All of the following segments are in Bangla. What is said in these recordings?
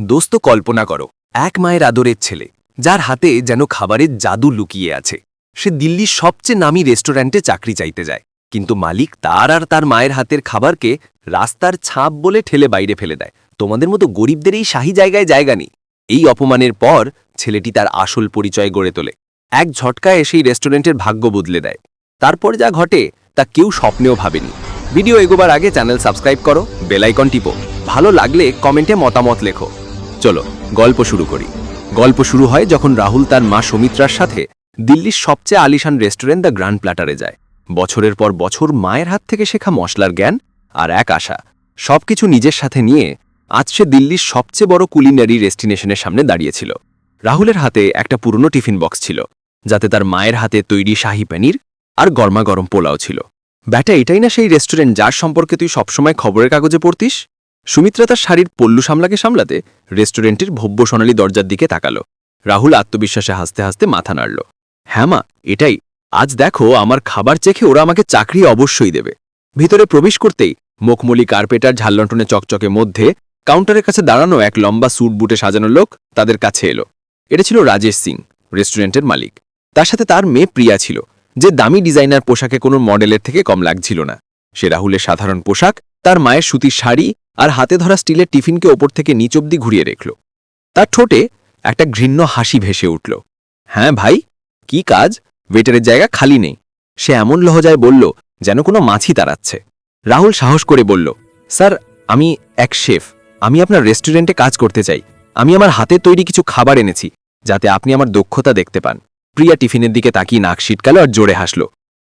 দোস্ত কল্পনা করো, এক মায়ের আদরের ছেলে, যার হাতে যেন খাবারের জাদু লুকিয়ে আছে। সে দিল্লির সবচেয়ে নামি রেস্টুরেন্টে চাকরি চাইতে যায়, কিন্তু মালিক তার আর তার মায়ের হাতের খাবারকে রাস্তার ছাপ বলে ঠেলে বাইরে ফেলে দেয়। তোমাদের মতো গরিবদের এই শাহী জায়গায় জায়গা নেই। এই অপমানের পর ছেলেটি তার আসল পরিচয় গড়ে তোলে। এক ঝটকায় সেই রেস্টুরেন্টের ভাগ্য বদলে দেয়। তারপর যা ঘটে, তা কেউ স্বপ্নেও ভাবেনি। ভিডিও এগোবার আগে চ্যানেল সাবস্ক্রাইব করো বেলাইকন টিপো। ভালো লাগলে কমেন্টে মতামত লেখো। চলো, গল্প শুরু করি। গল্প শুরু হয় যখন রাহুল তার মা সৌমিত্রার সাথে দিল্লির সবচেয়ে আলিশান রেস্টুরেন্ট দ্য গ্র্যান্ড প্ল্যাটারে যায়। বছরের পর বছর মায়ের হাত থেকে শেখা মশলার জ্ঞান আর এক আশা। সবকিছু নিজের সাথে নিয়ে আজ সে দিল্লির সবচেয়ে বড় কুলিনারি ডেস্টিনেশনের সামনে দাঁড়িয়েছিল। রাহুলের হাতে একটা পুরনো টিফিন বক্স ছিল, যাতে তার মায়ের হাতে তৈরি শাহী পনির আর গরমাগরম পোলাও ছিল। ব্যাটা, এটাই না সেই রেস্টুরেন্ট যার সম্পর্কে তুই সবসময় খবরের কাগজে পড়তিস? সুমিত্রা তার শাড়ির পল্লু সামলাকে সামলাতে রেস্টুরেন্টের ভব্য সোনালী দরজার দিকে তাকালো। রাহুল আত্মবিশ্বাসে হাসতে হাসতে মাথা নাড়ল। হ্যাঁ মা, এটাই। আজ দেখো, আমার খাবার চেখে ওরা আমাকে চাকরি অবশ্যই দেবে। ভিতরে প্রবেশ করতেই মুখমলি কার্পেটার ঝাল্লন্টনে চকচকে মধ্যে কাউন্টারের কাছে দাঁড়ানো এক লম্বা স্যুট বুটে সাজানো লোক তাদের কাছে এলো। এটা ছিল রাজেশ সিং, রেস্টুরেন্টের মালিক। তার সাথে তার মেয়ে প্রিয়া ছিল, যে দামি ডিজাইনার পোশাকে কোনো মডেলের থেকে কম লাগছিল না। সে রাহুলের সাধারণ পোশাক, তার মায়ের সুতির শাড়ি আর হাতে ধরা স্টিলের টিফিনকে ওপর থেকে নিচ অব্দি ঘুরিয়ে রেখল তার ঠোঁটে একটা ঘৃণ্য হাসি ভেসে উঠল। হ্যাঁ ভাই, কি কাজ? ওয়েটারের জায়গা খালি নেই। সে এমন লহজায় বলল, যেন কোনো মাছি তাড়াচ্ছে। রাহুল সাহস করে বলল, স্যার, আমি এক শেফ। আমি আপনার রেস্টুরেন্টে কাজ করতে চাই। আমি আমার হাতে তৈরি কিছু খাবার এনেছি, যাতে আপনি আমার দক্ষতা দেখতে পান। প্রিয়া টিফিনের দিকে তাকিয়ে নাক সিটকালো আর জোরে হাসল,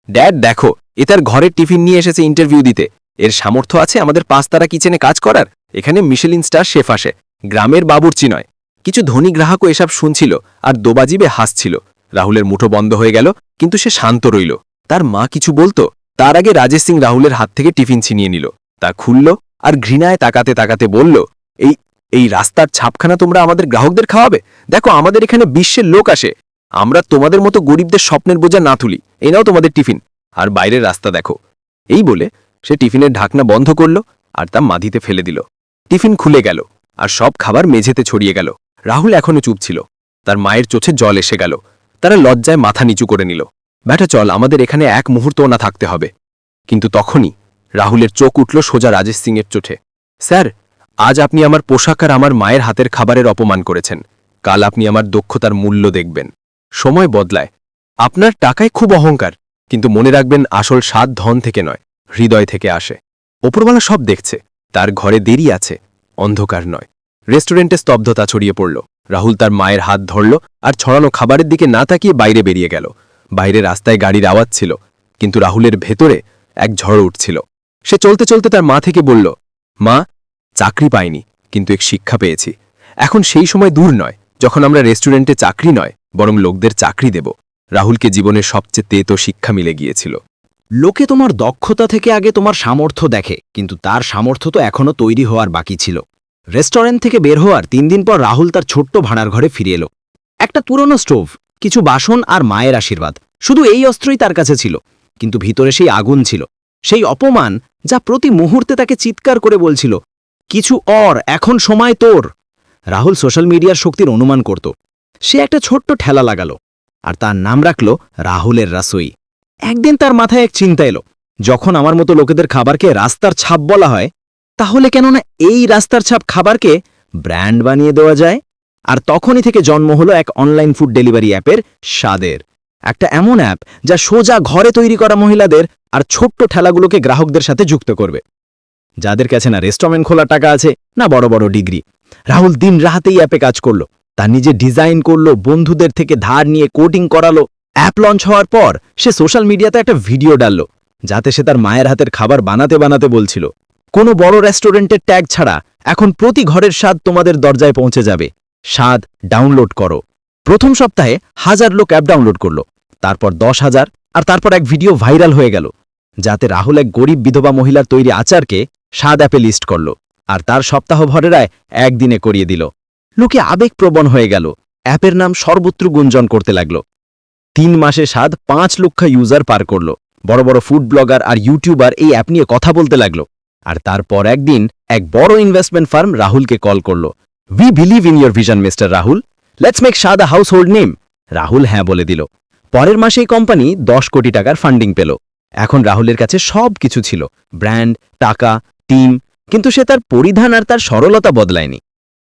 ড্যাড, দেখো, এ তার ঘরের টিফিন নিয়ে এসেছে ইন্টারভিউ দিতে। এর সামর্থ্য আছে আমাদের পাঁচতারা কিচেনে কাজ করার? এখানে মিশেলিন স্টার শেফ আসে। গ্রামের বাবুর্চি নয়। কিছু ধনী গ্রাহকও এসব শুনছিল আর দোবাজিবে হাসছিল। রাহুলের মুঠো বন্ধ হয়ে গেল, কিন্তু সে শান্ত রইল। তার মা কিছু বলতো, তার আগে রাজেশ সিং রাহুলের হাত থেকে টিফিন ছিনিয়ে নিল। তা খুলল আর ঘৃণায় তাকাতে তাকাতে বলল, এই এই রাস্তার ছাপখানা তোমরা আমাদের গ্রাহকদের খাওয়াবে? দেখো, আমাদের এখানে বিশ্বের লোক আসে। আমরা তোমাদের মতো গরিবদের স্বপ্নের বোঝা না তুলি। এই নাও তোমাদের টিফিন। আর বাইরের রাস্তা দেখো। এই বলে সে টিফিনের ঢাকনা বন্ধ করল আর তা মাধিতে ফেলে দিল। টিফিন খুলে গেল আর সব খাবার মেঝেতে ছড়িয়ে গেল। রাহুল এখনও চুপ ছিল। তার মায়ের চোখে জল এসে গেল। তারা লজ্জায় মাথা নিচু করে নিল। ব্যাটা চল, আমাদের এখানে এক মুহূর্তও না থাকতে হবে। কিন্তু তখনই রাহুলের চোখ উঠল সোজা রাজেশ সিংয়ের চোঠে স্যার, আজ আপনি আমার পোশাক আর আমার মায়ের হাতের খাবারের অপমান করেছেন। কাল আপনি আমার দক্ষতার মূল্য দেখবেন। সময় বদলায়। আপনার টাকায় খুব অহংকার, কিন্তু মনে রাখবেন আসল স্বাদ ধন থেকে নয়। হৃদয় থেকে আসে। ওপরওয়ালা সব দেখছে। তার ঘরে দেরি আছে, অন্ধকার নয়। রেস্টুরেন্টে স্তব্ধতা ছড়িয়ে পড়ল। রাহুল তার মায়ের হাত ধরল আর ছড়ানো খাবারের দিকে না তাকিয়ে বাইরে বেরিয়ে গেল। বাইরে রাস্তায় গাড়ির আওয়াজ ছিল, কিন্তু রাহুলের ভেতরে এক ঝড় উঠছিল। সে চলতে চলতে তার মা থেকে বলল, মা, চাকরি পাইনি, কিন্তু এক শিক্ষা পেয়েছি। এখন সেই সময় দূর নয়, যখন আমরা রেস্টুরেন্টে চাকরি নয়, বরং লোকদের চাকরি দেব। রাহুলকে জীবনের সবচেয়ে তেতো শিক্ষা মিলে গিয়েছিল। লোকে তোমার দক্ষতা থেকে আগে তোমার সামর্থ্য দেখে, কিন্তু তার সামর্থ্য তো এখনও তৈরি হওয়ার বাকি ছিল। রেস্টুরেন্ট থেকে বের হওয়ার তিন দিন পর রাহুল তার ছোট্ট ভাড়ার ঘরে ফিরে এলো। একটা পুরনো স্টোভ, কিছু বাসন আর মায়ের আশীর্বাদ, শুধু এই অস্ত্রই তার কাছে ছিল, কিন্তু ভিতরে সেই আগুন ছিল, সেই অপমান যা প্রতি মুহূর্তে তাকে চিৎকার করে বলছিল, কিছু অর, এখন সময় তোর! রাহুল সোশ্যাল মিডিয়ার শক্তির অনুমান করত। সে একটা ছোট্ট ঠেলা লাগালো, আর তার নাম রাখল রাহুলের রাসোই। একদিন তার মাথায় এক চিন্তা এলো। যখন আমার মতো লোকেদের খাবারকে রাস্তার ছাপ বলা হয়, তাহলে কেননা এই রাস্তার ছাপ খাবারকে ব্র্যান্ড বানিয়ে দেওয়া যায়? আর তখনই থেকে জন্ম হলো এক অনলাইন ফুড ডেলিভারি অ্যাপের স্বাদের। একটা এমন অ্যাপ যা সোজা ঘরে তৈরি করা মহিলাদের আর ছোট্ট ঠেলাগুলোকে গ্রাহকদের সাথে যুক্ত করবে। যাদের কাছে না রেস্টুরেন্ট খোলা টাকা আছে, না বড় বড় ডিগ্রি। রাহুল দিন রাহাতেই অ্যাপে কাজ করল। তার নিজে ডিজাইন করল, বন্ধুদের থেকে ধার নিয়ে কোডিং করালো অ্যাপ লঞ্চ হওয়ার পর সে সোশ্যাল মিডিয়াতে একটা ভিডিও ডাললো, যাতে সে তার মায়ের হাতের খাবার বানাতে বানাতে বলছিল। কোনো বড় রেস্টুরেন্টের ট্যাগ ছাড়া এখন প্রতি ঘরের স্বাদ তোমাদের দরজায় পৌঁছে যাবে। স্বাদ ডাউনলোড করো। প্রথম সপ্তাহে হাজার লোক অ্যাপ ডাউনলোড করল, তারপর দশ হাজার, আর তারপর এক ভিডিও ভাইরাল হয়ে গেল, যাতে রাহুল এক গরিব বিধবা মহিলার তৈরি আচারকে স্বাদ অ্যাপে লিস্ট করল, আর তার সপ্তাহ ভরেরায় একদিনে করিয়ে দিল। লোকে আবেগপ্রবণ হয়ে গেল। অ্যাপের নাম সর্বত্র গুঞ্জন করতে লাগল। তিন মাসে স্বাদ পাঁচ লক্ষ ইউজার পার করল। বড় বড় ফুড ব্লগার আর ইউটিউবার এই অ্যাপ নিয়ে কথা বলতে লাগল। আর তারপর একদিন এক বড় ইনভেস্টমেন্ট ফার্ম রাহুলকে কল করল। We believe in your vision mister Rahul. Let's make the household name Rahul হ্যাঁ বলে দিল। পরের মাসে এই কোম্পানি দশ কোটি টাকার ফান্ডিং পেল। এখন রাহুলের কাছে সব কিছু ছিল। ব্র্যান্ড টাকা টিম কিন্তু সে তার পরিধান আর তার সরলতা বদলায়নি।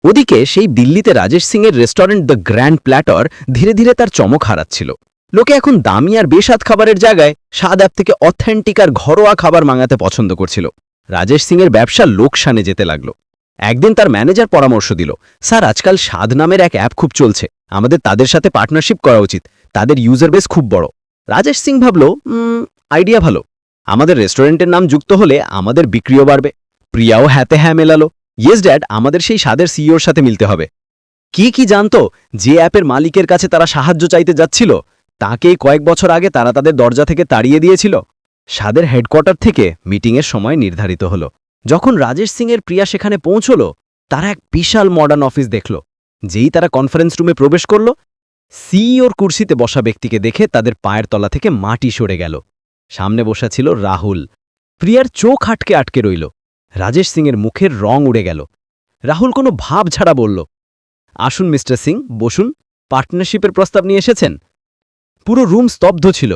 ওদিকে সেই দিল্লিতে রাজেশ সিংয়ের রেস্টুরেন্ট দ্য গ্র্যান্ড প্ল্যাটর ধীরে ধীরে তার চমক হারাচ্ছিল। লোকে এখন দামি আর বেস্বাদ খাবারের জায়গায় স্বাদ অ্যাপ থেকে অথেন্টিক আর ঘরোয়া খাবার মাঙাতে পছন্দ করছিল। রাজেশ সিংয়ের ব্যবসা লোকসানে যেতে লাগল। একদিন তার ম্যানেজার পরামর্শ দিল, স্যার, আজকাল স্বাদ নামের এক অ্যাপ খুব চলছে। আমাদের তাদের সাথে পার্টনারশিপ করা উচিত। তাদের ইউজার বেস খুব বড়। রাজেশ সিং ভাবল আইডিয়া ভালো। আমাদের রেস্টুরেন্টের নাম যুক্ত হলে আমাদের বিক্রিও বাড়বে। প্রিয়াও হ্যাতে হ্যাঁ মেলালো। ইয়েস ড্যাড আমাদের সেই স্বাদের সিইওর সাথে মিলতে হবে। কি কি জানতো? যে অ্যাপের মালিকের কাছে তারা সাহায্য চাইতে যাচ্ছিল তাকেই কয়েক বছর আগে তারা তাদের দরজা থেকে তাড়িয়ে দিয়েছিল। স্বাদের হেডকোয়ার্টার থেকে মিটিংয়ের সময় নির্ধারিত হল। যখন রাজেশ সিংয়ের প্রিয়া সেখানে পৌঁছল, তারা এক বিশাল মডার্ন অফিস দেখল, যেই তারা কনফারেন্স রুমে প্রবেশ করল। সিইওর কুর্সিতে বসা ব্যক্তিকে দেখে তাদের পায়ের তলা থেকে মাটি সরে গেল। সামনে বসা ছিল রাহুল। প্রিয়ার চোখ আটকে আটকে রইল। রাজেশ সিংয়ের মুখের রং উড়ে গেল। রাহুল কোনো ভাব ছাড়া বলল, আসুন মিস্টার সিং, বসুন। পার্টনারশিপের প্রস্তাব নিয়ে এসেছেন? পুরো রুম স্তব্ধ ছিল।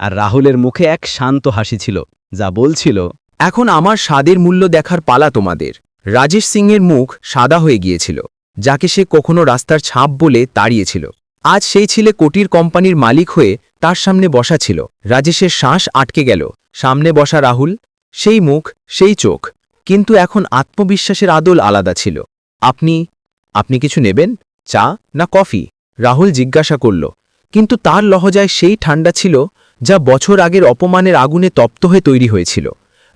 আর রাহুলের মুখে এক শান্ত হাসি ছিল, যা বলছিল, এখন আমার স্বাদের মূল্য দেখার পালা তোমাদের। রাজেশ সিংয়ের মুখ সাদা হয়ে গিয়েছিল, যাকে সে কখনো রাস্তার ছাপ বলে তাড়িয়েছিল। আজ সেই ছেলে কোটির কোম্পানির মালিক হয়ে তার সামনে বসা ছিল। রাজেশের শ্বাস আটকে গেল, সামনে বসা রাহুল, সেই মুখ, সেই চোখ। কিন্তু এখন আত্মবিশ্বাসের আদল আলাদা ছিল। আপনি আপনি কিছু নেবেন? চা না কফি? রাহুল জিজ্ঞাসা করল। কিন্তু তার লহজায় সেই ঠান্ডা ছিল যা বছর আগের অপমানের আগুনে তপ্ত হয়ে তৈরি হয়েছিল।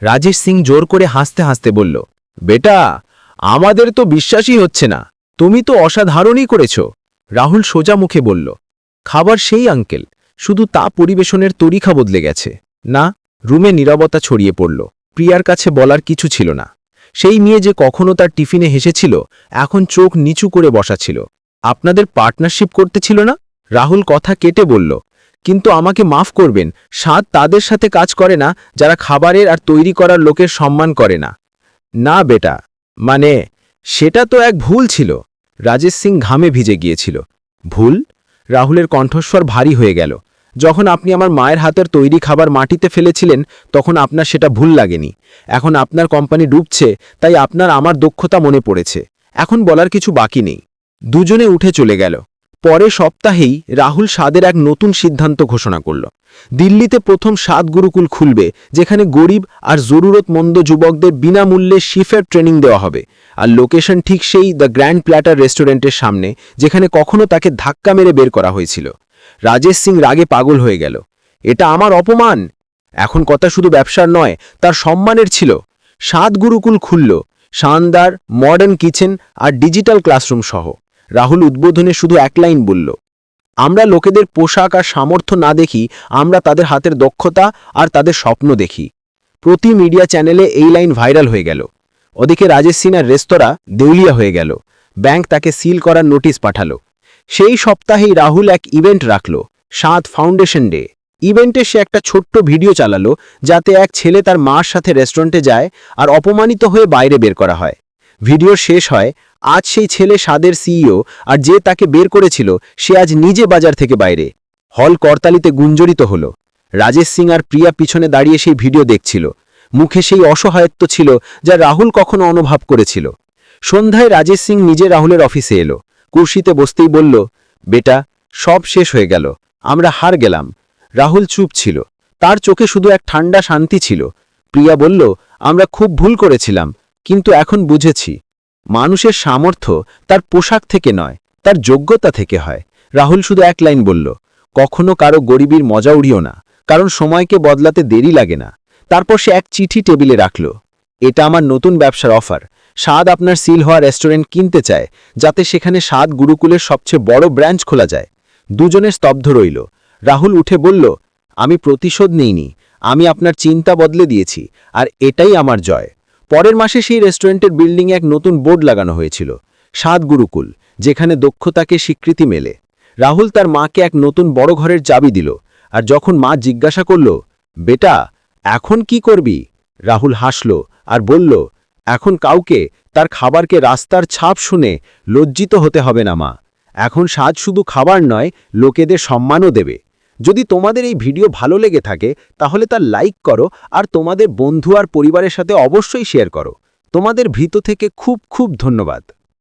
রাজেশ সিং জোর করে হাসতে হাসতে বলল, বেটা, আমাদের তো বিশ্বাসই হচ্ছে না। তুমি তো অসাধারণই করেছ। রাহুল সোজা মুখে বলল, খাবার সেই, আঙ্কেল। শুধু তা পরিবেশনের তরিখা বদলে গেছে। না, রুমে নীরবতা ছড়িয়ে পড়ল। প্রিয়ার কাছে বলার কিছু ছিল না। সেই মেয়ে যে কখনো তার টিফিনে হেসেছিল, এখন চোখ নিচু করে বসা ছিল। আপনাদের পার্টনারশিপ করতে ছিল না? রাহুল কথা কেটে বলল, কিন্তু আমাকে মাফ করবেন স্বাদ তাদের সাথে কাজ করে না, যারা খাবারের আর তৈরি করার লোকের সম্মান করে না। না বেটা মানে সেটা তো এক ভুল ছিল। রাজেশ সিং ঘামে ভিজে গিয়েছিল। ভুল? রাহুলের কণ্ঠস্বর ভারী হয়ে গেল। যখন আপনি আমার মায়ের হাতের তৈরি খাবার মাটিতে ফেলেছিলেন, তখন আপনার সেটা ভুল লাগেনি। এখন আপনার কোম্পানি ডুবছে, তাই আপনার আমার দক্ষতা মনে পড়েছে। এখন বলার কিছু বাকি নেই। দুজনে উঠে চলে গেল। পরে সপ্তাহেই রাহুল সাদের এক নতুন সিদ্ধান্ত ঘোষণা করল। দিল্লিতে প্রথম স্বাদ গুরুকুল খুলবে, যেখানে গরিব আর জরুরতমন্দ যুবকদের বিনামূল্যে শিফের ট্রেনিং দেওয়া হবে। আর লোকেশন ঠিক সেই দ্য গ্র্যান্ড প্ল্যাটার রেস্টুরেন্টের সামনে, যেখানে কখনো তাকে ধাক্কা মেরে বের করা হয়েছিল। রাজেশ সিং রাগে পাগল হয়ে গেল। এটা আমার অপমান? এখন কথা শুধু ব্যবসার নয়, তার সম্মানের ছিল। সাত গুরুকুল খুলল, শানদার মডার্ন কিচেন আর ডিজিটাল ক্লাসরুম সহ। রাহুল উদ্বোধনে শুধু এক লাইন বলল, আমরা লোকেদের পোশাক আর সামর্থ্য না দেখি, আমরা তাদের হাতের দক্ষতা আর তাদের স্বপ্ন দেখি। প্রতি মিডিয়া চ্যানেলে এই লাইন ভাইরাল হয়ে গেল। ওদিকে রাজেশ সিনার রেস্তোরাঁ দেউলিয়া হয়ে গেল। ব্যাংক তাকে সিল করার নোটিশ পাঠালো। সেই সপ্তাহেই রাহুল এক ইভেন্ট রাখল, সাত ফাউন্ডেশন ডে। ইভেন্টে সে একটা ছোট্ট ভিডিও চালালো, যাতে এক ছেলে তার মার সাথে রেস্টুরেন্টে যায় আর অপমানিত হয়ে বাইরে বের করা হয়। ভিডিও শেষ হয়, আজ সেই ছেলে সাদের সিইও আর যে তাকে বের করেছিল, সে আজ নিজে বাজার থেকে বাইরে। হল করতালিতে গুঞ্জরিত হল। রাজেশ সিং আর প্রিয়া পিছনে দাঁড়িয়ে সেই ভিডিও দেখছিল। মুখে সেই অসহায়ত্ব ছিল যা রাহুল কখনো অনুভব করেছিল। সন্ধ্যায় রাজেশ সিং নিজে রাহুলের অফিসে এলো। কুর্সিতে বসতেই বলল, বেটা, সব শেষ হয়ে গেল। আমরা হার গেলাম। রাহুল চুপ ছিল। তার চোখে শুধু এক ঠান্ডা শান্তি ছিল। প্রিয়া বলল, আমরা খুব ভুল করেছিলাম। কিন্তু এখন বুঝেছি, মানুষের সামর্থ্য তার পোশাক থেকে নয়, তার যোগ্যতা থেকে হয়। রাহুল শুধু এক লাইন বলল, কখনো কারও গরিবীর মজা উড়িও না, কারণ সময়কে বদলাতে দেরি লাগে না। তারপর সে এক চিঠি টেবিলে রাখল, এটা আমার নতুন ব্যবসার অফার। স্বাদ আপনার সিল হওয়া রেস্টুরেন্ট কিনতে চায়, যাতে সেখানে স্বাদ গুরুকুলের সবচেয়ে বড় ব্রাঞ্চ খোলা যায়। দুজনে স্তব্ধ রইল। রাহুল উঠে বলল, আমি প্রতিশোধ নেইনি, আমি আপনার চিন্তা বদলে দিয়েছি, আর এটাই আমার জয়। পরের মাসে সেই রেস্টুরেন্টের বিল্ডিংয়ে এক নতুন বোর্ড লাগানো হয়েছিল, সাত গুরুকুল, যেখানে দক্ষতাকে স্বীকৃতি মেলে। রাহুল তার মাকে এক নতুন বড় ঘরের চাবি দিল আর যখন মা জিজ্ঞাসা করল, বেটা, এখন কি করবি? রাহুল হাসল আর বলল, এখন কাউকে, তার খাবারকে রাস্তার ছাপ শুনে লজ্জিত হতে হবে না মা। এখন স্বাদ শুধু খাবার নয়, লোকেদের সম্মানও দেবে। যদি তোমাদের এই ভিডিও ভালো লেগে থাকে, তাহলে তা লাইক করো আর তোমাদের বন্ধু আর পরিবারের সাথে অবশ্যই শেয়ার করো। তোমাদের ভীত থেকে খুব খুব ধন্যবাদ।